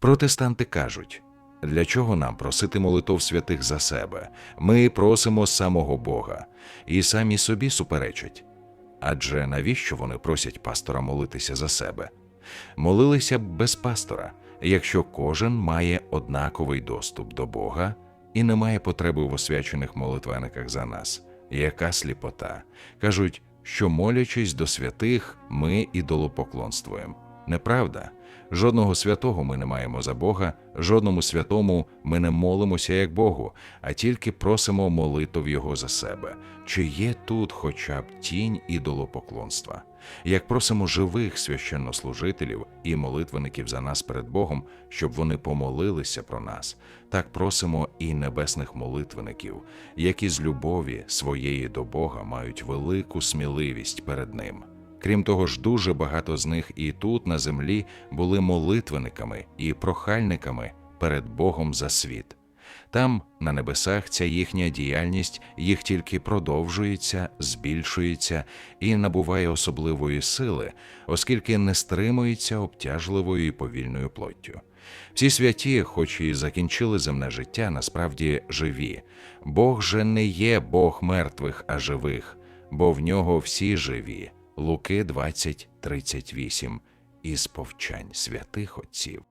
Протестанти кажуть, для чого нам просити молитов святих за себе? Ми просимо самого Бога і самі собі суперечать. Адже навіщо вони просять пастора молитися за себе? Молилися б без пастора, якщо кожен має однаковий доступ до Бога і не має потреби в освячених молитвенниках за нас. Яка сліпота? Кажуть, що молячись до святих, ми ідолопоклонствуємо. Неправда. Жодного святого ми не маємо за Бога, жодному святому ми не молимося як Богу, а тільки просимо молитов Його за себе. Чи є тут хоча б тінь ідолопоклонства? Як просимо живих священнослужителів і молитвеників за нас перед Богом, щоб вони помолилися про нас, так просимо і небесних молитвеників, які з любові своєї до Бога мають велику сміливість перед Ним. Крім того ж, дуже багато з них і тут, на землі, були молитвениками і прохальниками перед Богом за світ. Там, на небесах, ця їхня діяльність їх тільки продовжується, збільшується і набуває особливої сили, оскільки не стримується обтяжливою і повільною плоттю. Всі святі, хоч і закінчили земне життя, насправді живі. Бог же не є Бог мертвих, а живих, бо в нього всі живі. Луки 20, 38 із повчань святих отців.